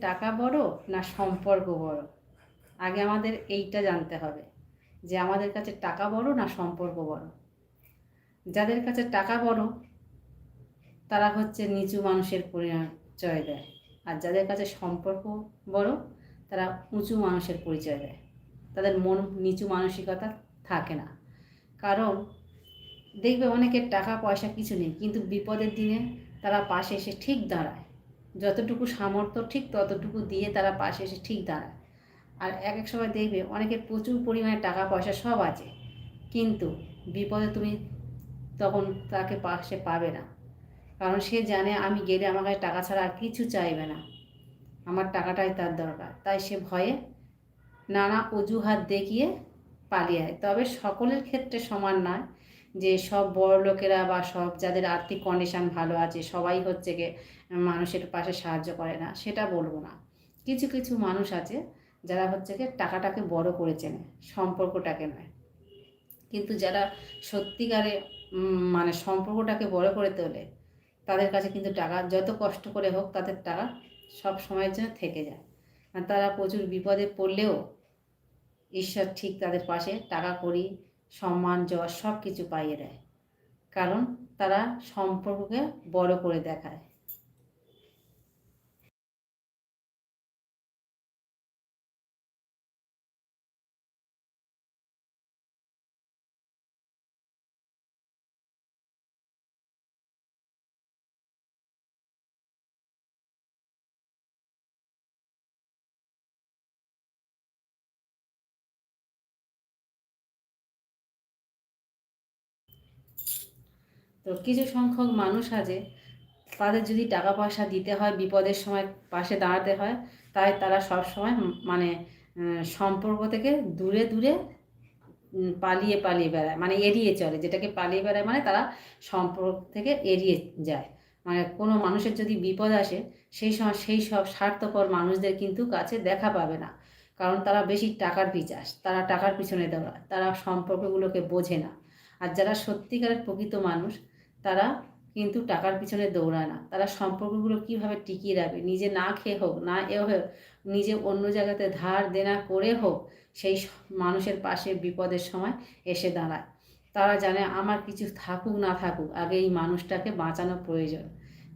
টাকা বড় না সম্পর্ক বড়? আগে আমাদের এইটা জানতে হবে, যে আমাদের কাছে টাকা বড় না সম্পর্ক বড়? যাদের কাছে টাকা বড়, তারা হচ্ছে নিচু মানুষের পরিচয় দেয়। আর যাদের কাছে সম্পর্ক বড়, তারা উঁচু মানুষের পরিচয় দেয়। তাদের মন নিচু মানসিকতা থাকে না। কারণ দেখবে অনেকের টাকা পয়সা কিছু নেই, কিন্তু বিপদের দিনে তারা পাশে এসে ঠিক দাঁড়ায়। যতটুকু সামর্থ্য ঠিক ততটুকু দিয়ে তারা পাশে এসে ঠিক দাঁড়ায়। আর এক এক সময় দেখবে অনেকের প্রচুর পরিমাণে টাকা পয়সা সব আছে। কিন্তু বিপদে তুমি তখন তাকে পাশে পাবে না। কারণ সে জানে আমি গেলে আমার কাছে টাকা ছাড়া আর কিছু চাইবে না। আমার টাকাটাই তার দরকার। তাই সে ভয়ে নানা অজুহাত দেখিয়ে পালিয়ে যায়। তবে সকলের ক্ষেত্রে সমান নয় যে সব বড় লোকেরা বা সব যাদের আর্থিক কন্ডিশান ভালো আছে সবাই হচ্ছে গিয়ে মানুষের পাশে সাহায্য করে না, সেটা বলব না। কিছু কিছু মানুষ আছে যারা হচ্ছে কি টাকাটাকে বড় করে চেনে, সম্পর্কটাকে নয়। কিন্তু যারা সত্যিকারে মানে সম্পর্কটাকে বড় করে তোলে, তাদের কাছে কিন্তু টাকা যত কষ্ট করে হোক তাদের টাকা সব সময়ের জন্য থেকে যায়। আর তারা প্রচুর বিপদে পড়লেও ঈশ্বর ঠিক তাদের পাশে টাকা করি সম্মান যশ সব কিছু পাইয়ে দেয়। কারণ তারা সম্পর্ককে বড় করে দেখায়। তো কিছু সংখ্যক মানুষ আছে, তাদের যদি টাকা পয়সা দিতে হয়, বিপদের সময় পাশে দাঁড়াতে হয়, তাই তারা সব সময় মানে সম্পর্ক থেকে দূরে দূরে পালিয়ে পালিয়ে বেড়ায় মানে এড়িয়ে চলে। যেটাকে পালিয়ে বেড়ায় মানে তারা সম্পর্ক থেকে এড়িয়ে যায়। মানে কোনো মানুষের যদি বিপদ আসে, সেই সময় সেই সব স্বার্থপর মানুষদের কিন্তু কাছে দেখা পাবে না। কারণ তারা বেশি টাকার পিচাস, তারা টাকার পিছনে দৌড়ায়, তারা সম্পর্কগুলোকে বোঝে না। আর যারা সত্যিকারের প্রকৃত মানুষ তারা কিন্তু টাকার পিছনে দৌড়ায় না। তারা সম্পর্কগুলো কীভাবে টিকিয়ে রাখবে? নিজে না খেয়ে হোক, না এ হোক, নিজে অন্য জায়গাতে ধার দেনা করে হোক, সেই মানুষের পাশে বিপদের সময় এসে দাঁড়ায়। তারা জানে আমার কিছু থাকুক, না থাকুক, আগে এই মানুষটাকে বাঁচানো প্রয়োজন।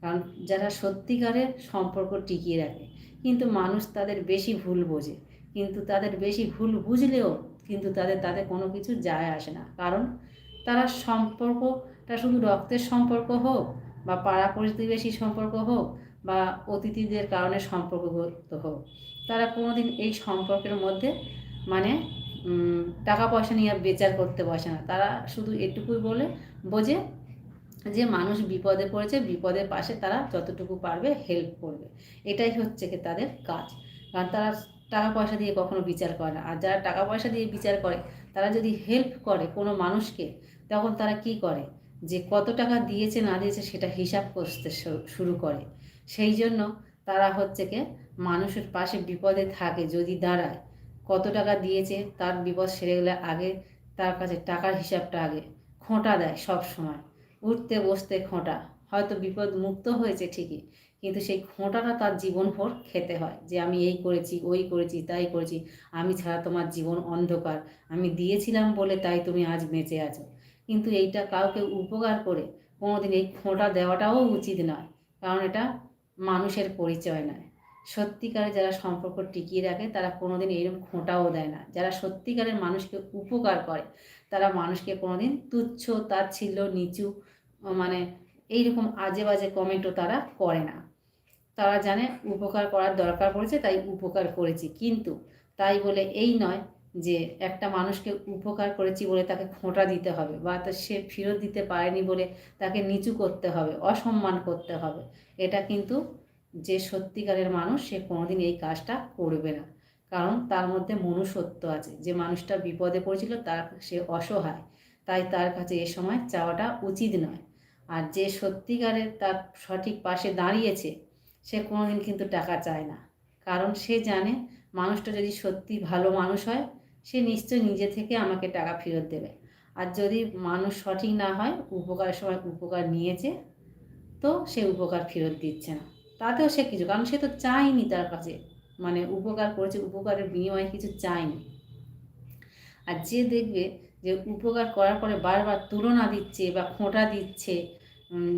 কারণ যারা সত্যিকারের সম্পর্ক টিকিয়ে রাখে, কিন্তু মানুষ তাদের বেশি ভুল বোঝে। কিন্তু তাদের বেশি ভুল বুঝলেও কিন্তু তাদের তাতে কোনো কিছু যায় আসে না। কারণ তারা সম্পর্কটা শুধু রক্তের সম্পর্ক হোক বা পাড়া প্রতিবেশী সম্পর্ক হোক বা অতিথিদের কারণে সম্পর্কগত হোক, তারা কোনোদিন এই সম্পর্কের মধ্যে মানে টাকা পয়সা নিয়ে বিচার করতে বসে না। তারা শুধু এটুকুই বলে, বোঝে যে মানুষ বিপদে পড়েছে, বিপদের পাশে তারা যতটুকু পারবে হেল্প করবে। এটাই হচ্ছে কি তাদের কাজ। কারণ তারা টাকা পয়সা দিয়ে কখনো বিচার করে না। আর যারা টাকা পয়সা দিয়ে বিচার করে, তারা যদি হেল্প করে কোনো মানুষকে, তখন তারা কি করে? যে কত টাকা দিয়েছে না দিয়েছে সেটা হিসাব করতে শুরু করে। সেই জন্য তারা হচ্ছে কি মানুষের পাশে বিপদে থাকে, যদি দাঁড়ায়। কত টাকা দিয়েছে তার বিপদ সেরে গেলে আগে তার কাছে টাকার হিসাবটা আগে খোঁটা দেয় সব সময়। উঠতে বসতে খোঁটা। হয়তো বিপদ মুক্ত হয়েছে ঠিকই, কিন্তু সেই খোঁটাটা তার জীবনভর খেতে হয় যে আমি এই করেছি, ওই করেছি, তাই করেছি। আমি ছাড়া তোমার জীবন অন্ধকার। আমি দিয়েছিলাম বলে তাই তুমি আজ বেঁচে আছো। কিন্তু এইটা কাউকে উপকার করে কোনোদিন এই খোঁটা দেওয়াটাও উচিত নয়। কারণ এটা মানুষের পরিচয় নয়। সত্যিকারে যারা সম্পর্ক টিকিয়ে রাখে, তারা কোনোদিন এইরকম খোঁটাও দেয় না। যারা সত্যিকারের মানুষকে উপকার করে, তারা মানুষকে কোনোদিন তুচ্ছ, তাচ্ছিল্য, নিচু মানে এইরকম আজে বাজে কমেন্টও তারা করে না। তারা জানে উপকার করার দরকার পড়েছে, তাই উপকার করেছি। কিন্তু তাই বলে এই নয় যে একটা মানুষকে উপকার করেছি বলে তাকে খোঁটা দিতে হবে বা তা সে ফেরত দিতে পারেনি বলে তাকে নিচু করতে হবে, অসম্মান করতে হবে। এটা কিন্তু যে সত্যিকারের মানুষ সে কোনোদিন এই কাজটা করবে না। কারণ তার মধ্যে মনুষ্যত্ব আছে। যে মানুষটা বিপদে পড়েছিল তার সে অসহায়। তাই তার কাছে এ সময় চাওয়াটা উচিত নয়। আর যে সত্যিকারের তার সঠিক পাশে দাঁড়িয়েছে, সে কোনোদিন কিন্তু টাকা চায় না। কারণ সে জানে মানুষটা যদি সত্যি ভালো মানুষ হয় সে নিশ্চয়ই নিজে থেকে আমাকে টাকা ফেরত দেবে। আর যদি মানুষ সঠিক না হয়, উপকারের সময় উপকার নিয়েছে, তো সে উপকার ফেরত দিচ্ছে না। তাতেও সে কিছু, কারণ সে তো চায়নি তার কাছে। মানে উপকার করেছে, উপকারের বিনিময়ে কিছু চায়নি। আর যে দেখবে যে উপকার করার পরে বারবার তুলনা দিচ্ছে বা খোঁটা দিচ্ছে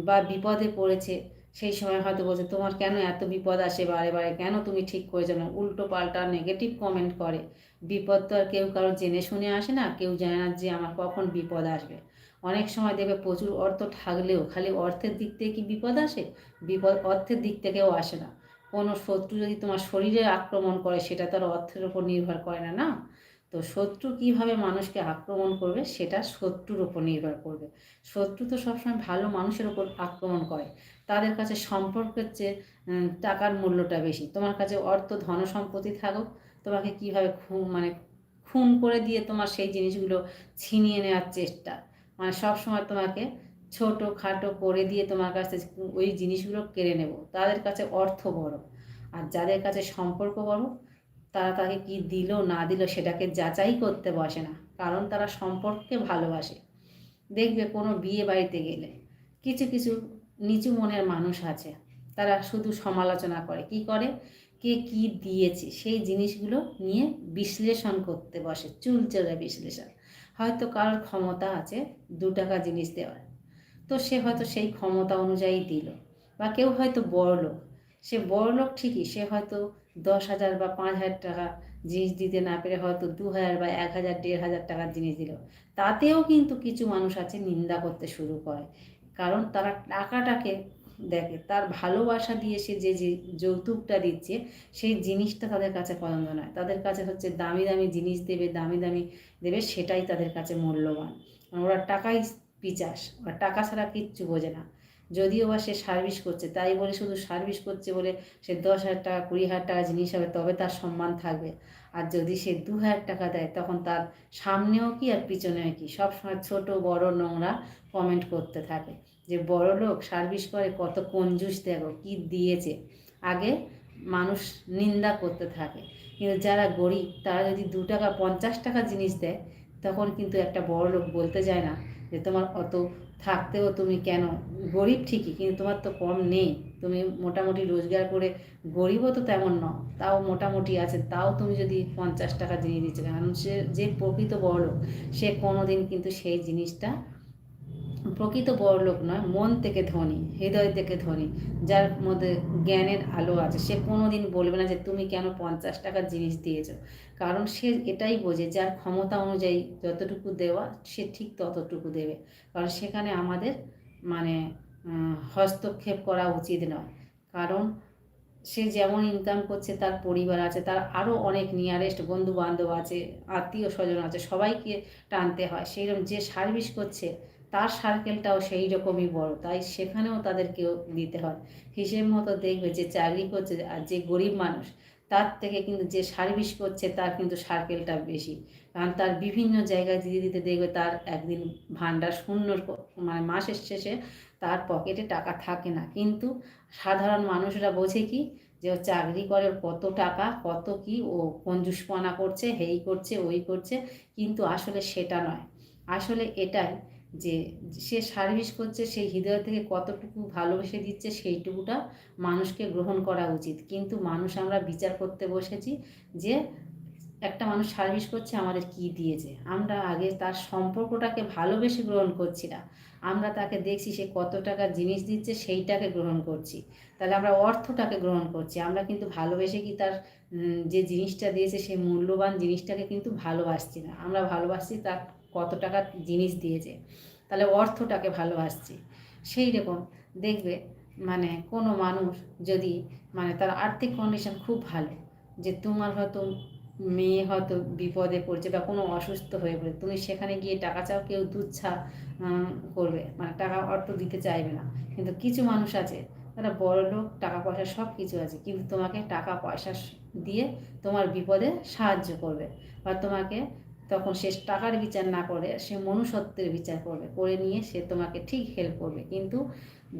বা বিপদে পড়েছে, সেই সময় হয়তো বলছে, তোমার কেন এত বিপদ আসে বারে বারে? কেন তুমি ঠিক করেছ না? উল্টো পাল্টা নেগেটিভ কমেন্ট করে। বিপদ তো আর কেউ কারও জেনে শুনে আসে না, কেউ জানে না যে আমার কখন বিপদ আসবে। অনেক সময় দেখবে প্রচুর অর্থ থাকলেও খালি অর্থের দিক থেকে কি বিপদ আসে? বিপদ অর্থের দিক থেকেও আসে না। কোনো শত্রু যদি তোমার শরীরে আক্রমণ করে, সেটা তো আর অর্থের উপর নির্ভর করে না না? তো শত্রু কীভাবে মানুষকে আক্রমণ করবে, সেটা শত্রুর উপর নির্ভর করবে। শত্রু তো সবসময় ভালো মানুষের উপর আক্রমণ করে। তাদের কাছে সম্পর্কের চেয়ে টাকার মূল্যটা বেশি। তোমার কাছে অর্থ, ধন, সম্পত্তি থাকুক, তোমাকে কীভাবে মানে খুন করে দিয়ে তোমার সেই জিনিসগুলো ছিনিয়ে নেওয়ার চেষ্টা। মানে সবসময় তোমাকে ছোট খাটো করে দিয়ে তোমার কাছে ওই জিনিসগুলো কেড়ে নেব। তাদের কাছে অর্থ বড়। আর যাদের কাছে সম্পর্ক বড়, তারা তাকে কি দিল, না দিল, সেটাকে যাচাই করতে বসে না। কারণ তারা সম্পর্ককে ভালোবাসে। দেখবে কোনো বিয়ে বাড়িতে গেলে, কিছু কিছু নিচু মনের মানুষ আছে। তারা শুধু সমালোচনা করে। কি করে? কে কি দিয়েছে? সেই জিনিসগুলো নিয়ে বিশ্লেষণ করতে বসে, চুলচেরা বিশ্লেষণ। হয়তো কারোর ক্ষমতা আছে দু টাকা জিনিস দেওয়ার। তো সে হয়তো সেই ক্ষমতা অনুযায়ী দিল। বা কেউ হয়তো বড় লোক। সে বড় লোক ঠিকই, সে হয়তো দশ হাজার বা পাঁচ হাজার টাকা জিনিস দিতে না পেরে হয়তো দু হাজার বা এক হাজার, দেড় হাজার টাকার জিনিস দিল। তাতেও কিন্তু কিছু মানুষ আছে নিন্দা করতে শুরু করে। কারণ তারা টাকাটাকে দেখে, তার ভালোবাসা দিয়ে সে যে যে যৌতুকটা দিচ্ছে, সেই জিনিসটা তাদের কাছে পছন্দ নয়। তাদের কাছে হচ্ছে দামি দামি জিনিস দেবে, দামি দামি দেবে, সেটাই তাদের কাছে মূল্যবান। ওরা টাকাই পিচাস, ওরা টাকা ছাড়া কিচ্ছু বোঝে না। যদিও বা সে সার্ভিস করছে, তাই বলে শুধু সার্ভিস করছে বলে সে দশ হাজার টাকা, কুড়ি হাজার টাকা জিনিস হবে, তবে তার সম্মান থাকবে। আর যদি সে দু হাজার টাকা দেয়, তখন তার সামনেও কি আর পিছনেও কি? সবসময় ছোট, বড় নোংরা কমেন্ট করতে থাকে। যে বড় লোক সার্ভিস করে, কত কঞ্জুস দেখো, কী দিয়েছে? আগে মানুষ নিন্দা করতে থাকে। কিন্তু যারা গরিব, তারা যদি দু টাকা, পঞ্চাশ টাকা জিনিস দেয়, তখন কিন্তু একটা বড় লোক বলতে যায় না যে তোমার অত থাকতেও তুমি কেন? গরিব ঠিকই, কিন্তু তোমার তো কম নেই। তুমি মোটামুটি রোজগার করে গরিবও তো তেমন ন তাও মোটামুটি আছে। তাও তুমি যদি পঞ্চাশ টাকা জিনিস দিচ্ছ কারণ সে যে প্রকৃত বড় সে কোনো দিন কিন্তু সেই জিনিসটা প্রকৃত বড়লোক নয়, মন থেকে ধনী, হৃদয় থেকে ধনী, যার মধ্যে জ্ঞানের আলো আছে। সে কোনো দিন বলবে না যে তুমি কেন পঞ্চাশ টাকার জিনিস দিয়েছ। কারণ সে এটাই বোঝে, যার ক্ষমতা অনুযায়ী যতটুকু দেওয়া, সে ঠিক ততটুকু দেবে। কারণ সেখানে আমাদের মানে হস্তক্ষেপ করা উচিত নয়। কারণ সে যেমন ইনকাম করছে, তার পরিবার আছে, তার আরও অনেক নিয়ারেস্ট বন্ধু বান্ধব আছে আত্মীয় স্বজন আছে, সবাইকে টানতে হয়। সেইরকম যে সার্ভিস করছে তার সার্কেলটাও সেই রকমই বড়। তাই সেখানেও তাদেরকেও দিতে হয়। হিসেব মতো দেখবে যে চাকরি করছে আর যে গরিব মানুষ, তার থেকে কিন্তু যে সার্ভিস করছে তার কিন্তু সার্কেলটা বেশি। কারণ তার বিভিন্ন জায়গায় দিতে দিতে দেখবে তার একদিন ভান্ডার শূন্য মানে মাসের শেষে তার পকেটে টাকা থাকে না। কিন্তু সাধারণ মানুষরা বোঝে কি? যে ও চাকরি করে কত টাকা, কত কি, ও কঞ্জুসপনা করছে, হেই করছে, ওই করছে। কিন্তু আসলে সেটা নয়। আসলে এটাই যে সে সার্ভিস করছে, সেই হৃদয় থেকে কতটুকু ভালোবেসে দিচ্ছে, সেইটুকুটা মানুষকে গ্রহণ করা উচিত। কিন্তু মানুষ আমরা বিচার করতে বসেছি যে একটা মানুষ সার্ভিস করছে, আমাদের কি দিয়েছে? আমরা আগে তার সম্পর্কটাকে ভালোবেসে গ্রহণ করছি না। আমরা তাকে দেখছি, সে কত টাকা জিনিস দিচ্ছে, সেইটাকে গ্রহণ করছি। তাহলে আমরা অর্থটাকে গ্রহণ করছি। আমরা কিন্তু ভালোবেসে কি তার যে জিনিসটা দিয়েছে সেই মূল্যবান জিনিসটাকে কিন্তু ভালোবাসছি না। আমরা ভালোবাসছি তার কত টাকা জিনিস দিয়েছে। তাহলে অর্থটাকে ভালোবাসছে। সেই রকম দেখবে মানে কোনো মানুষ যদি মানে তার আর্থিক কন্ডিশন খুব ভালো, যে তোমার হয়তো মেয়ে হয়তো বিপদে পড়ছে বা কোনো অসুস্থ হয়ে পড়ে তুমি সেখানে গিয়ে টাকা চাও, কেউ দুচ্ছা করবে মানে টাকা অর্থ দিতে চাইবে না। কিন্তু কিছু মানুষ আছে, তারা বড় লোক, টাকা পয়সা সব কিছু আছে, কিন্তু তোমাকে টাকা পয়সা দিয়ে তোমার বিপদে সাহায্য করবে বা তোমাকে তখন সে টাকার বিচার না করে, সে মনুষ্যত্বের বিচার করবে, করে নিয়ে সে তোমাকে ঠিক হেল্প করবে। কিন্তু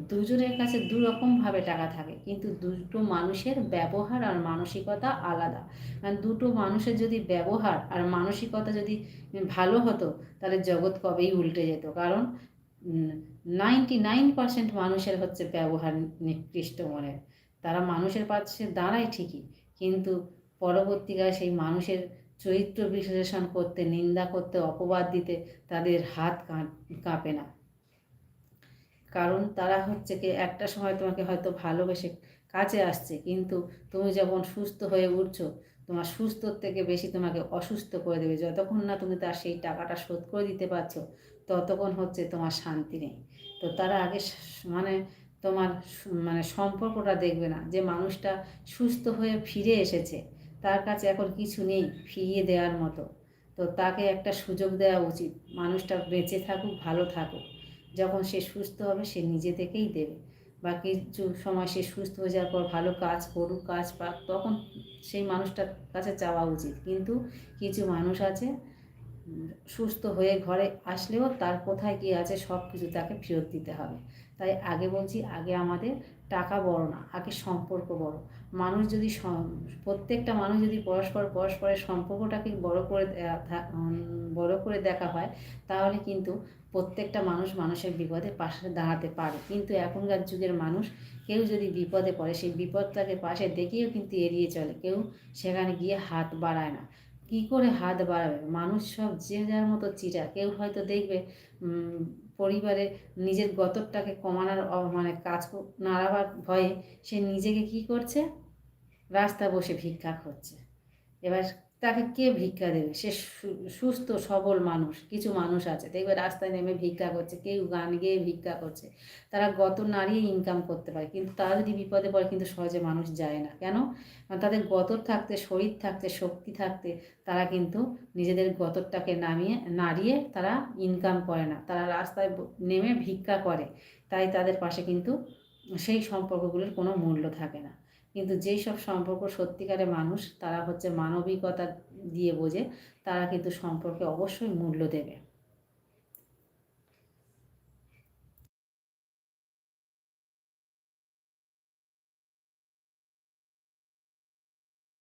দুজনের কাছে দুরকমভাবে টাকা থাকে। কিন্তু দুটো মানুষের ব্যবহার আর মানসিকতা আলাদা। কারণ দুটো মানুষের যদি ব্যবহার আর মানসিকতা যদি ভালো হতো, তাহলে জগৎ কবেই উল্টে যেত। কারণ নাইনটি নাইন পার্সেন্ট মানুষের হচ্ছে ব্যবহার নিকৃষ্ট মনের তারা মানুষের পাশে দাঁড়ায় ঠিকই। কিন্তু পরবর্তীকালে সেই মানুষের চরিত্র বিশ্লেষণ করতে, নিন্দা করতে, অপবাদ দিতে তাদের হাত কাঁপে না। কারণ তারা হচ্ছে কি, একটা সময় তোমাকে হয়তো ভালোবেসে কাছে আসছে, কিন্তু তুমি যখন সুস্থ হয়ে উঠছো, তোমার সুস্থর থেকে বেশি তোমাকে অসুস্থ করে দেবে। যতক্ষণ না তুমি তার সেই টাকাটা শোধ করে দিতে পারছ, ততক্ষণ হচ্ছে তোমার শান্তি নেই। তো তারা আগে মানে তোমার মানে সম্পর্কটা দেখবে না যে মানুষটা সুস্থ হয়ে ফিরে এসেছে। তার কাছে এখন কিছু নেই, ফিরিয়ে দেওয়ার মতো। তো তাকে একটা সুযোগ দেওয়া উচিত। মানুষটা বেঁচে থাকুক, ভালো থাকুক। যখন সে সুস্থ হবে, সে নিজে থেকেই দেবে। বা কিছু সময় সে সুস্থ হয়ে যাওয়ার পর ভালো কাজ করুক, কাজ পাক, তখন সেই মানুষটার কাছে চাওয়া উচিত। কিন্তু কিছু মানুষ আছে, সুস্থ হয়ে ঘরে আসলেও তার কোথায় কী আছে সব কিছু তাকে ফেরত দিতে হবে। তাই আগে বলছি, আগে আমাদের টাকা বড় না, আগে সম্পর্ক বড়। মানুষ যদি প্রত্যেকটা মানুষ যদি পরস্পর, পরস্পরের সম্পর্কটাকে বড় করে বড় করে দেখা হয়, তাহলে কিন্তু প্রত্যেকটা মানুষ মানুষের বিপদে পাশে দাঁড়াতে পারে। কিন্তু এখনকার যুগের মানুষ কেউ যদি বিপদে পড়ে, সেই বিপদটাকে পাশে দেখেও কিন্তু এড়িয়ে চলে। কেউ সেখানে গিয়ে হাত বাড়ায় না। কি করে হাত বাড়াবে? মানুষ সব যে যার মতো চিরা কেউ হয়তো দেখবে পরিবারে নিজের গতরটাকে কমানোর মানে কাজ নাড়াবার ভয়ে সে নিজেকে কি করছে? রাস্তা বসে ভিক্ষা করছে। এবার তাকে কে ভিক্ষা দেবে? সে সুস্থ, সবল মানুষ, কিছু মানুষ আছে। দেখবে রাস্তায় নেমে ভিক্ষা করছে, কেউ গান গেয়ে ভিক্ষা করছে। তারা গত নাড়িয়ে ইনকাম করতে পারে, কিন্তু তারা যদি বিপদে পড়ে, কিন্তু সহজে মানুষ যায় না। কেন? কারণ তাদের গতর থাকতে, শরীর থাকতে, শক্তি থাকতে, তারা কিন্তু নিজেদের গতরটাকে নামিয়ে, নাড়িয়ে তারা ইনকাম করে না। তারা রাস্তায় নেমে ভিক্ষা করে। তাই তাদের পাশে কিন্তু সেই সম্পর্কগুলোর কোনো মূল্য থাকে না। কিন্তু যেই সব সম্পর্ক সত্যিকারে মানুষ, তারা হচ্ছে মানবিকতা দিয়ে বোঝে, তারা কিন্তু সম্পর্কে অবশ্যই মূল্য দেবে।